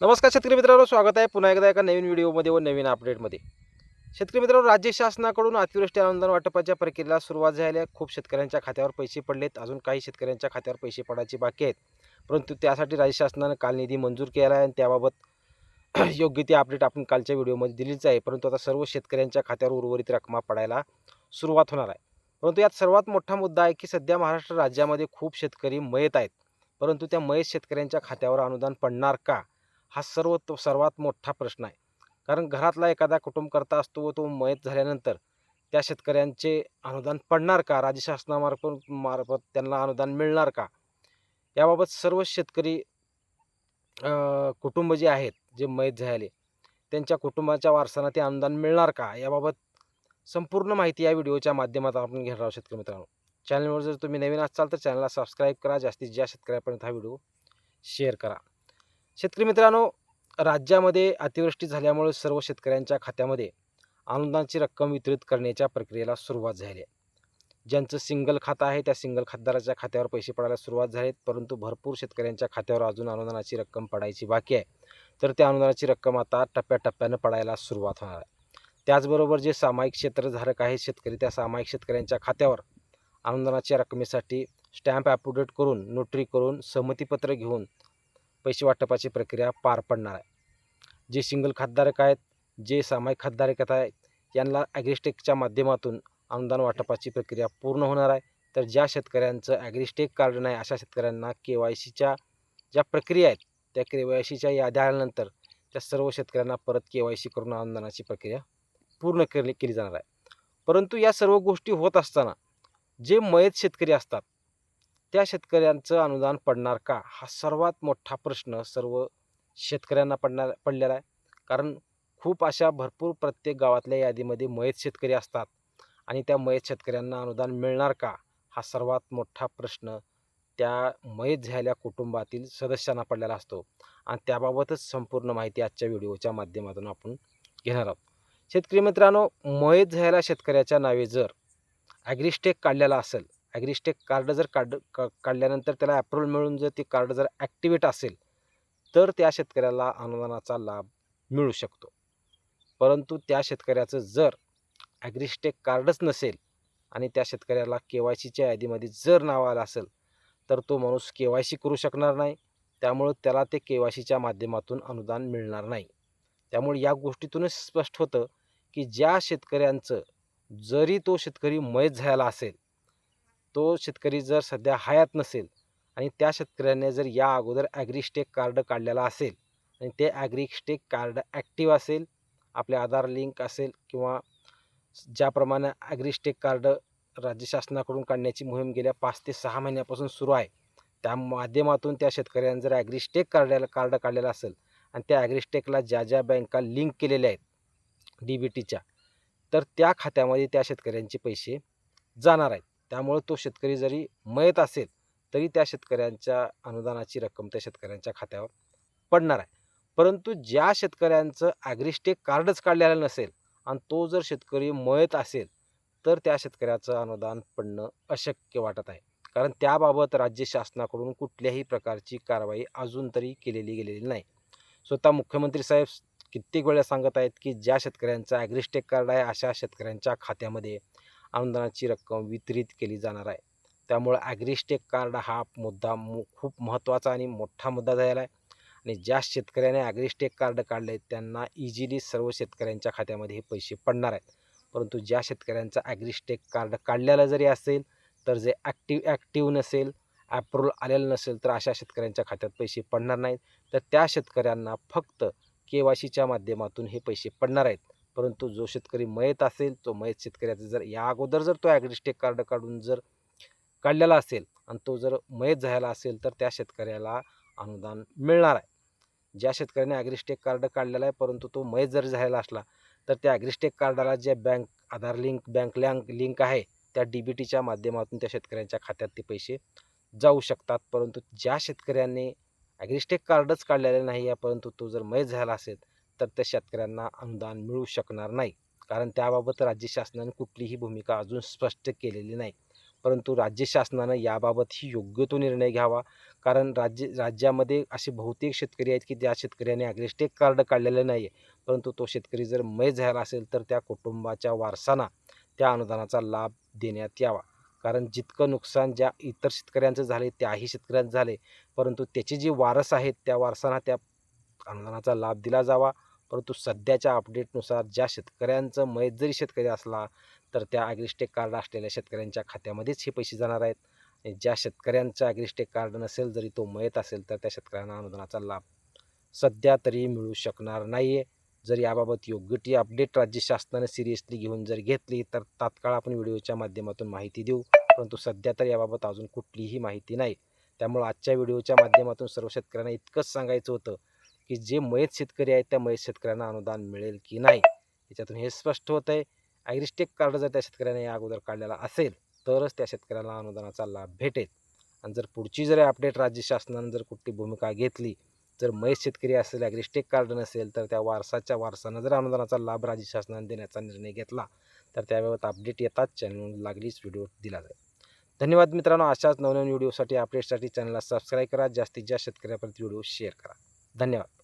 नमस्कार शेतकरी मित्रांनो स्वागत आहे पुन्हा एकदा एका नवीन व्हिडिओमध्ये व नवीन अपडेटमध्ये. शेतकरी मित्रांनो राज्य शासनाकडून अतिवृष्टी अनुदान वाटपाच्या प्रक्रियेला सुरुवात झाली आहे. खूप शेतकऱ्यांच्या खात्यावर पैसे पडलेत. अजून काही शेतकऱ्यांच्या खात्यावर पैसे पडायचे बाकी आहेत. परंतु त्यासाठी राज्य शासनानं काल निधी मंजूर केला आहे आणि त्याबाबत योग्य ती अपडेट आपण कालच्या व्हिडिओमध्ये दिलीच आहे. परंतु आता सर्व शेतकऱ्यांच्या खात्यावर उर्वरित रकमा पडायला सुरुवात होणार आहे. परंतु यात सर्वात मोठा मुद्दा आहे की सध्या महाराष्ट्र राज्यामध्ये खूप शेतकरी मयत आहेत. परंतु त्या मयत शेतकऱ्यांच्या खात्यावर अनुदान पडणार का? हा सर्व तो सर्वात मोठा प्रश्न आहे. कारण घरातला एखादा कुटुंबकर्ता असतो व तो मयत झाल्यानंतर त्या शेतकऱ्यांचे अनुदान पडणार का? राज्य शासनामार्फत मार्फत त्यांना अनुदान मिळणार का? याबाबत सर्व शेतकरी कुटुंब जे आहेत जे मयत झाले त्यांच्या कुटुंबाच्या वारसांना ते अनुदान मिळणार का? याबाबत संपूर्ण माहिती या व्हिडिओच्या माध्यमातून आपण घेणार आहोत शेतकरी मित्रांनो. चॅनलवर जर तुम्ही नवीन असाल तर चॅनलला सबस्क्राईब करा. जास्तीत जास्त शेतकऱ्यापर्यंत हा व्हिडिओ शेअर करा. शेतकरी मित्रांनो राज्यामध्ये अतिवृष्टी झाल्यामुळे सर्व शेतकऱ्यांच्या खात्यामध्ये अनुदानाची रक्कम वितरित करण्याच्या प्रक्रियेला सुरुवात झाली आहे. ज्यांचं सिंगल खातं आहे त्या सिंगल खातदाराच्या खात्यावर पैसे पडायला सुरुवात झालीत परंतु भरपूर शेतकऱ्यांच्या खात्यावर अजून अनुदानाची रक्कम पडायची बाकी आहे. तर त्या अनुदानाची रक्कम आता टप्प्याटप्प्यानं पडायला सुरुवात होणार आहे. त्याचबरोबर जे सामायिक क्षेत्रधारक आहेत शेतकरी त्या सामायिक शेतकऱ्यांच्या खात्यावर अनुदानाच्या रकमेसाठी स्टॅम्प ॲप्युडेट करून नोटरी करून संमतीपत्र घेऊन पैसे वाटपाची प्रक्रिया पार पडणार आहे. जे सिंगल खातधारक आहेत जे सामायिक खातधारक आहेत यांना ॲग्रिस्टेकच्या माध्यमातून अनुदान वाटपाची प्रक्रिया पूर्ण होणार आहे. तर ज्या शेतकऱ्यांचं ॲग्रिस्टेक कार्ड नाही अशा शेतकऱ्यांना के वाय सीच्या ज्या प्रक्रिया आहेत त्या के वाय सीच्या याद्या आल्यानंतर त्या सर्व शेतकऱ्यांना परत के वाय सी करून अनुदानाची प्रक्रिया पूर्ण केली केली जाणार आहे. परंतु या सर्व गोष्टी होत असताना जे मयत शेतकरी असतात त्या शेतकऱ्यांचं अनुदान पडणार का? हा सर्वात मोठा प्रश्न सर्व शेतकऱ्यांना पडणार पडलेला आहे. कारण खूप अशा भरपूर प्रत्येक गावातल्या यादीमध्ये मयत शेतकरी असतात. आणि त्या मयत शेतकऱ्यांना अनुदान मिळणार का? हा सर्वात मोठा प्रश्न त्या मयत झालेल्या कुटुंबातील सदस्यांना पडलेला असतो. आणि त्याबाबतच संपूर्ण माहिती आजच्या व्हिडिओच्या माध्यमातून आपण घेणार आहोत. शेतकरी मित्रांनो मयत झालेल्या शेतकऱ्याच्या नावे जर ॲग्रिस्टेक काढलेला असेल ॲग्रिस्टेक कार्ड जर काढ का काढल्यानंतर त्याला ॲप्रुव्हल मिळून जर ते कार्ड जर ॲक्टिवेट असेल तर त्या शेतकऱ्याला अनुदानाचा लाभ मिळू शकतो. परंतु त्या शेतकऱ्याचं जर ॲग्रिस्टेक कार्डच नसेल आणि त्या शेतकऱ्याला के वाय सीच्या यादीमध्ये जर नाव आलं असेल तर तो माणूस के वाय सी करू शकणार नाही. त्यामुळं त्याला ते के वाय सीच्या माध्यमातून अनुदान मिळणार नाही. त्यामुळे या गोष्टीतूनच स्पष्ट होतं की ज्या शेतकऱ्यांचं जरी तो शेतकरी मयत झाला असेल तो शेतकरी जर सध्या हयात नसेल आणि त्या शेतकऱ्याने जर या अगोदर ॲग्रीस्टेक कार्ड काढलेला असेल आणि ते ॲग्रीस्टेक कार्ड ॲक्टिव्ह असेल आपले आधार लिंक असेल किंवा ज्याप्रमाणे ॲग्रीस्टेक कार्ड राज्य शासनाकडून काढण्याची मोहीम गेल्या पाच ते सहा महिन्यापासून सुरू आहे त्या माध्यमातून त्या शेतकऱ्याने जर ॲग्रीस्टेक कार्डाला कार्ड काढलेलं असेल आणि त्या ॲग्रीस्टेकला ज्या ज्या बँका लिंक केलेल्या आहेत डी बी टीच्या तर त्या खात्यामध्ये त्या शेतकऱ्यांचे पैसे जाणार आहेत. त्यामुळं तो शेतकरी जरी मयत असेल तरी त्या शेतकऱ्यांच्या अनुदानाची रक्कम त्या शेतकऱ्यांच्या खात्यावर पडणार आहे. परंतु ज्या शेतकऱ्यांचं ॲग्रिस्टेक कार्डच काढलेलं नसेल आणि तो जर शेतकरी मयत असेल तर त्या शेतकऱ्याचं अनुदान पडणं अशक्य वाटत आहे. कारण त्याबाबत राज्य शासनाकडून कुठल्याही प्रकारची कारवाई अजून तरी केलेली गेलेली नाही. स्वतः मुख्यमंत्री साहेब कित्येक वेळा सांगत आहेत की ज्या शेतकऱ्यांचं ॲग्रिस्टेक कार्ड आहे अशा शेतकऱ्यांच्या खात्यामध्ये अनुदानाची रक्कम वितरित केली जाणार आहे. त्यामुळं ॲग्रिस्टेक कार्ड हा मुद्दा मु खूप महत्त्वाचा आणि मोठा मुद्दा झालेला आहे. आणि ज्या शेतकऱ्याने ॲग्रिस्टेक कार्ड काढले त्यांना इझिली सर्व शेतकऱ्यांच्या खात्यामध्ये हे पैसे पडणार आहेत. परंतु ज्या शेतकऱ्यांचं ॲग्रिस्टेक कार्ड काढलेलं जरी असेल तर जे ॲक्टिव्ह ॲक्टिव्ह नसेल ॲप्रुव्हल आलेलं नसेल तर अशा शेतकऱ्यांच्या खात्यात पैसे पडणार नाहीत. तर त्या शेतकऱ्यांना फक्त के वाय सीच्या माध्यमातून हे पैसे पडणार आहेत. परंतु जो शेतकरी मयत असेल तो मयत शेतकऱ्याचं जर या अगोदर जर तो ॲग्रिस्टेक कार्ड काढून जर काढलेला असेल आणि तो जर मयत झाला असेल तर त्या शेतकऱ्याला अनुदान मिळणार आहे. ज्या शेतकऱ्याने ॲग्रिस्टेक कार्ड काढलेला आहे परंतु तो मयत जर झालेला असला तर त्या ॲग्रिस्टेक कार्डाला ज्या बँक आधार लिंक बँक लँक लिंक आहे त्या डी बी टीच्या माध्यमातून त्या शेतकऱ्यांच्या खात्यात ते पैसे जाऊ शकतात. परंतु ज्या शेतकऱ्याने ॲग्रिस्टेक कार्डच काढलेलं नाही आहे परंतु तो जर मयत झाला असेल तर त्या शेतकऱ्यांना अनुदान मिळू शकणार नाही. कारण त्याबाबत राज्य शासनाने कुठलीही भूमिका अजून स्पष्ट केलेली नाही. परंतु राज्य शासनानं याबाबतही योग्य तो निर्णय घ्यावा. कारण राज्य राज्यामध्ये असे बहुतेक शेतकरी आहेत की ज्या शेतकऱ्याने ॲग्रेस्टेक कार्ड काढलेलं नाही आहे परंतु तो शेतकरी जर मय झाला असेल तर त्या कुटुंबाच्या वारसांना त्या अनुदानाचा लाभ देण्यात यावा. कारण जितकं नुकसान ज्या इतर शेतकऱ्यांचं झाले त्याही शेतकऱ्यांचं झाले परंतु त्याचे जे वारस आहेत त्या वारसांना त्या अनुदानाचा लाभ दिला जावा. परंतु सध्याच्या अपडेटनुसार ज्या शेतकऱ्यांचं मयत जरी शेतकरी असला तर त्या ॲग्रिस्टेक कार्ड असलेल्या शेतकऱ्यांच्या खात्यामध्येच हे पैसे जाणार आहेत. आणि ज्या शेतकऱ्यांचं ॲग्रिस्टेक कार्ड नसेल जरी तो मयत असेल तर त्या शेतकऱ्यांना अनुदानाचा लाभ सध्या तरी मिळू शकणार नाही आहे जर याबाबत योग्य ती अपडेट राज्य शासनानं सिरियसली घेऊन जर घेतली तर तात्काळ आपण व्हिडिओच्या माध्यमातून माहिती देऊ. परंतु सध्या तर याबाबत अजून कुठलीही माहिती नाही. त्यामुळं आजच्या व्हिडिओच्या माध्यमातून सर्व शेतकऱ्यांना इतकंच सांगायचं होतं की जे मयत शेतकरी आहेत त्या मयत शेतकऱ्यांना अनुदान मिळेल की नाही? याच्यातून हे स्पष्ट होतं आहे ॲग्रिस्टेक कार्ड जर त्या शेतकऱ्याने या अगोदर काढलेला असेल तरच त्या शेतकऱ्याला अनुदानाचा लाभ भेटेल. आणि जर पुढची जर अपडेट राज्य शासनानं जर कुठली भूमिका घेतली जर मयत शेतकरी असेल ॲग्रिस्टेक कार्ड नसेल तर त्या वारसाच्या वारसानं जर अनुदानाचा लाभ राज्य शासनाने देण्याचा निर्णय घेतला तर त्याबाबत अपडेट येतात चॅनल लागलीच व्हिडिओ दिला जाईल. धन्यवाद मित्रांनो. अशाच नवनवीन व्हिडिओसाठी अपडेटसाठी चॅनलला सबस्क्राईब करा. जास्तीत जास्त शेतकऱ्यापर्यंत व्हिडिओ शेअर करा. धन्यवाद.